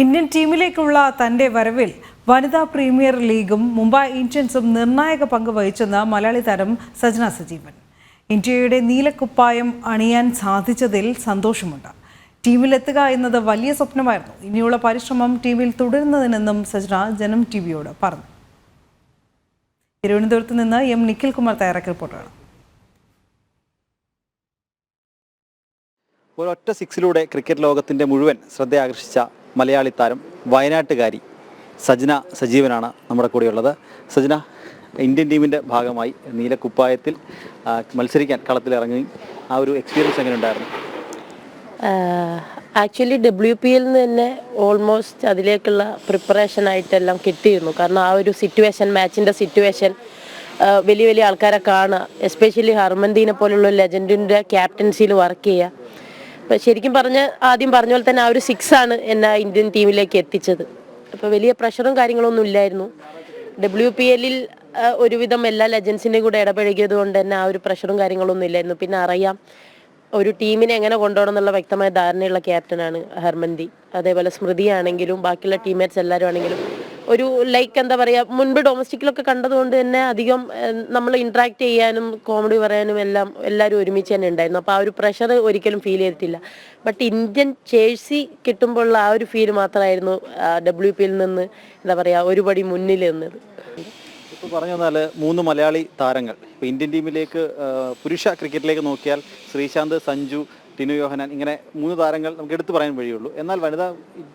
Indian ടീമിലേക്കുള്ള തന്റെ വരവിൽ വനിതാ പ്രീമിയർ ലീഗും മുംബൈ ഇന്ത്യൻസും നിർണായക പങ്ക് വഹിച്ചെന്ന് മലയാളി താരം സജന സജീവൻ. ഇന്ത്യയുടെ നീലക്കുപ്പായം അണിയാൻ സാധിച്ചതിൽ സന്തോഷമുണ്ട്. ടീമിലെത്തുക എന്നത് വലിയ സ്വപ്നമായിരുന്നു. ഇനിയുള്ള പരിശ്രമം ടീമിൽ തുടരുന്നതിനെന്നും സജന ജനം ടി വിയോട് പറഞ്ഞു. തിരുവനന്തപുരത്ത് നിന്ന് എം നിഖിൽ കുമാർ തയ്യാറാക്കിയ റിപ്പോർട്ടാണ്. ഒരൊറ്റ സിക്സിലൂടെ ക്രിക്കറ്റ് ലോകത്തിന്റെ മുഴുവൻ ശ്രദ്ധ ആകർഷിച്ച മലയാളി താരം വയനാട്ടുകാരി സജ്ന സജീവനാണ് നമ്മുടെ കൂടെയുള്ളത്. സജ്ന ഇന്ത്യൻ ടീമിന്റെ ഭാഗമായി നീലക്കുപ്പായത്തിൽ മത്സരിക്കാൻ കളത്തിലിറങ്ങി ആ ഒരു എക്സ്പീരിയൻസ് എങ്ങനെ ഉണ്ടായിരുന്നു ആക്ച്വലി ഡബ്ല്യു പി എൽ തന്നെ ഓൾമോസ്റ്റ് അതിലേക്കുള്ള പ്രിപ്പറേഷൻ ആയിട്ടെല്ലാം കിട്ടിയിരുന്നു. കാരണം ആ ഒരു സിറ്റുവേഷൻ മാച്ചിന്റെ സിറ്റുവേഷൻ വലിയ വലിയ ആൾക്കാരെ കാണുക. എസ്പെഷ്യലി ഹർമന്ദീനെ പോലുള്ള ലെജൻഡിന്റെ ക്യാപ്റ്റൻസിയിൽ വർക്ക് ചെയ്യുക. ശരിക്കും പറഞ്ഞ ആദ്യം പറഞ്ഞ പോലെ തന്നെ ആ ഒരു സിക്സ് ആണ് എന്നെ ഇന്ത്യൻ ടീമിലേക്ക് എത്തിച്ചത്. അപ്പോൾ വലിയ പ്രഷറും കാര്യങ്ങളൊന്നും ഇല്ലായിരുന്നു. ഡബ്ല്യു പി എല്ലിൽ ഒരുവിധം എല്ലാ ലെജൻസിന്റെയും കൂടെ ഇടപഴകിയത് കൊണ്ട് തന്നെ ആ ഒരു പ്രഷറും കാര്യങ്ങളൊന്നും ഇല്ലായിരുന്നു. പിന്നെ അറിയാം ഒരു ടീമിനെ എങ്ങനെ കൊണ്ടുപോകണം എന്നുള്ള വ്യക്തമായ ധാരണയുള്ള ക്യാപ്റ്റനാണ് ഹർമന്തി. അതേപോലെ സ്മൃതി ആണെങ്കിലും ബാക്കിയുള്ള ടീംമേറ്റ്സ് എല്ലാവരും ആണെങ്കിലും ഒരു ലൈക്ക് എന്താ പറയുക മുൻപ് ഡൊമസ്റ്റിക്കിലൊക്കെ കണ്ടതുകൊണ്ട് തന്നെ അധികം നമ്മൾ ഇന്ററാക്ട് ചെയ്യാനും കോമഡി പറയാനും എല്ലാം എല്ലാവരും ഒരുമിച്ച് തന്നെ ഉണ്ടായിരുന്നു. അപ്പോൾ ആ ഒരു പ്രഷർ ഒരിക്കലും ഫീൽ ചെയ്തിട്ടില്ല. ബട്ട് ഇന്ത്യൻ ചേഴ്സി കിട്ടുമ്പോഴുള്ള ആ ഒരു ഫീൽ മാത്രമായിരുന്നു ഡബ്ല്യു പിയിൽ നിന്ന് എന്താ പറയുക ഒരുപടി മുന്നിൽ നിന്നത്. പറഞ്ഞു വന്നാൽ മൂന്ന് മലയാളി താരങ്ങൾ. ഇപ്പോൾ ഇന്ത്യൻ ടീമിലേക്ക് പുരുഷ ക്രിക്കറ്റിലേക്ക് നോക്കിയാൽ ശ്രീശാന്ത് സഞ്ജു ടിനു യോഹനാൻ ഇങ്ങനെ മൂന്ന് താരങ്ങൾ നമുക്ക് എടുത്തു പറയാൻ വഴിയുള്ളൂ. എന്നാൽ വനിതാ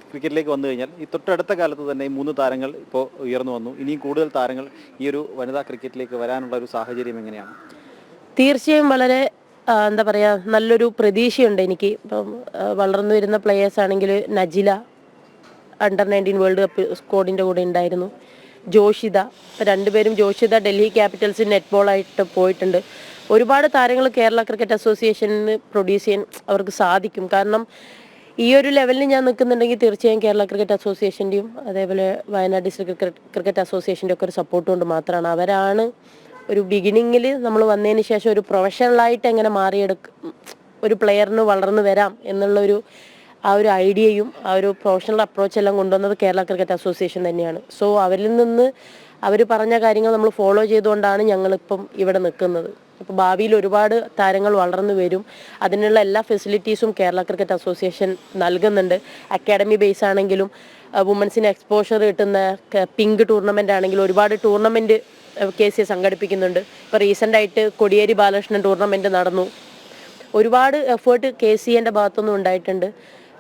ക്രിക്കറ്റിലേക്ക് വന്നു കഴിഞ്ഞാൽ ഈ തൊട്ടടുത്ത കാലത്ത് തന്നെ ഈ മൂന്ന് താരങ്ങൾ ഇപ്പോൾ ഉയർന്നു വന്നു. ഇനിയും കൂടുതൽ താരങ്ങൾ ഈ ഒരു വനിതാ ക്രിക്കറ്റിലേക്ക് വരാനുള്ള ഒരു സാഹചര്യം എങ്ങനെയാണ്? തീർച്ചയായും വളരെ എന്താ പറയുക നല്ലൊരു പ്രതീക്ഷയുണ്ട് എനിക്ക്. ഇപ്പം വളർന്നു വരുന്ന പ്ലെയേഴ്സ് ആണെങ്കിൽ Najila under nineteen world cup സ്ക്വാഡിന്റെ കൂടെ ഉണ്ടായിരുന്നു. ജോഷിത രണ്ടുപേരും ജോഷിത ഡൽഹി ക്യാപിറ്റൽസ് നെറ്റ്ബോളായിട്ട് പോയിട്ടുണ്ട്. ഒരുപാട് താരങ്ങൾ കേരള ക്രിക്കറ്റ് അസോസിയേഷനിൽ പ്രൊഡ്യൂസ് ചെയ്യാൻ അവർക്ക് സാധിക്കും. കാരണം ഈ ഒരു ലെവലിൽ ഞാൻ നിൽക്കുന്നുണ്ടെങ്കിൽ തീർച്ചയായും കേരള ക്രിക്കറ്റ് അസോസിയേഷന്റെയും അതേപോലെ വയനാട് ഡിസ്ട്രിക്ട് ക്രിക്കറ്റ് അസോസിയേഷന്റെ ഒക്കെ ഒരു സപ്പോർട്ട് കൊണ്ട് മാത്രമാണ്. അവരാണ് ഒരു ബിഗിനിങ്ങിൽ നമ്മൾ വന്നതിന് ശേഷം ഒരു പ്രൊഫഷണലായിട്ട് എങ്ങനെ മാറിയെടുക്കും ഒരു പ്ലെയറിന് വളർന്നു വരാം എന്നുള്ള ഒരു ആ ഒരു ഐഡിയയും ആ ഒരു പ്രൊഫഷണൽ അപ്രോച്ച് എല്ലാം കൊണ്ടുവന്നത് കേരള ക്രിക്കറ്റ് അസോസിയേഷൻ തന്നെയാണ്. സോ അവരിൽ നിന്ന് അവർ പറഞ്ഞ കാര്യങ്ങൾ നമ്മൾ ഫോളോ ചെയ്തുകൊണ്ടാണ് ഞങ്ങളിപ്പം ഇവിടെ നിൽക്കുന്നത്. അപ്പോൾ ഭാവിയിൽ ഒരുപാട് താരങ്ങൾ വളർന്നു വരും. അതിനുള്ള എല്ലാ ഫെസിലിറ്റീസും കേരള ക്രിക്കറ്റ് അസോസിയേഷൻ നൽകുന്നുണ്ട്. അക്കാഡമി ബേസ് ആണെങ്കിലും വുമൻസിന് എക്സ്പോഷർ കിട്ടുന്ന പിങ്ക് ടൂർണമെന്റ് ആണെങ്കിലും ഒരുപാട് ടൂർണമെന്റ് കെ സി സംഘടിപ്പിക്കുന്നുണ്ട്. ഇപ്പോൾ റീസെന്റായിട്ട് കൊടിയേരി ബാലകൃഷ്ണൻ ടൂർണമെന്റ് നടന്നു. ഒരുപാട് എഫേർട്ട് കെ സി എന്റെ ഭാഗത്തുനിന്നും ഉണ്ടായിട്ടുണ്ട്.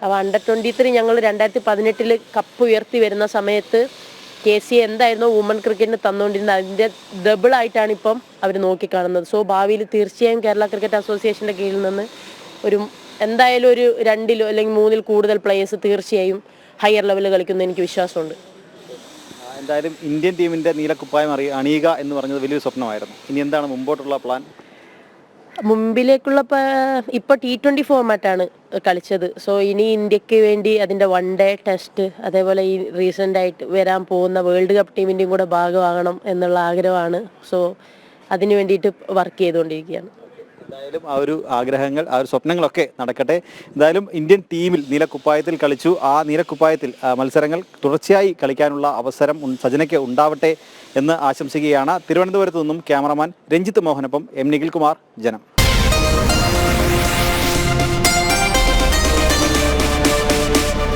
അപ്പോൾ അണ്ടർ ട്വന്റി ത്രീ ഞങ്ങൾ രണ്ടായിരത്തി പതിനെട്ടിൽ കപ്പ് ഉയർത്തി വരുന്ന സമയത്ത് കെ സി എന്തായിരുന്നു വുമൺ ക്രിക്കറ്റിന് തന്നുകൊണ്ടിരുന്നത് അതിന്റെ ഡബിൾ ആയിട്ടാണ് ഇപ്പം അവർ നോക്കിക്കാണുന്നത്. സോ ഭാവിയിൽ തീർച്ചയായും കേരള ക്രിക്കറ്റ് അസോസിയേഷന്റെ കീഴിൽ നിന്ന് ഒരു എന്തായാലും ഒരു രണ്ടിലോ അല്ലെങ്കിൽ മൂന്നിൽ കൂടുതൽ പ്ലേയേഴ്സ് തീർച്ചയായും ഹയർ ലെവലിൽ കളിക്കുന്ന എനിക്ക് വിശ്വാസമുണ്ട്. എന്തായാലും ഇന്ത്യൻ ടീമിന്റെ നീലക്കുപ്പായം അറിയ അണിയുക എന്ന് പറഞ്ഞത് വലിയൊരു സ്വപ്നമായിരുന്നു. ഇനി എന്താണ് മുമ്പോട്ടുള്ള പ്ലാൻ മുമ്പിലേക്കുള്ള ഇപ്പൊ ടി ഫോർമാറ്റ് ഫോർമാറ്റാണ് കളിച്ചത്. സോ ഇനി ഇന്ത്യയ്ക്ക് വേണ്ടി അതിന്റെ വൺ ഡേ ടെസ്റ്റ് അതേപോലെ ഈ റീസെന്റ് ആയിട്ട് വരാൻ പോകുന്ന വേൾഡ് കപ്പ് ടീമിന്റെയും കൂടെ ഭാഗമാകണം എന്നുള്ള ആഗ്രഹമാണ്. സോ അതിന് വേണ്ടിയിട്ട് വർക്ക് ചെയ്തുകൊണ്ടിരിക്കുകയാണ്. എന്തായാലും ആ ഒരു ആഗ്രഹങ്ങൾ ആ ഒരു സ്വപ്നങ്ങളൊക്കെ നടക്കട്ടെ. എന്തായാലും ഇന്ത്യൻ ടീമിൽ നീലക്കുപ്പായത്തിൽ കളിച്ചു. ആ നീലക്കുപ്പായത്തിൽ മത്സരങ്ങൾ തുടർച്ചയായി കളിക്കാനുള്ള അവസരം സജനയ്ക്ക് ഉണ്ടാവട്ടെ എന്ന് ആശംസിക്കുകയാണ്. തിരുവനന്തപുരത്ത് നിന്നും ക്യാമറമാൻ രഞ്ജിത്ത് മോഹനൊപ്പം എം നിഖിൽ കുമാർ ജനം.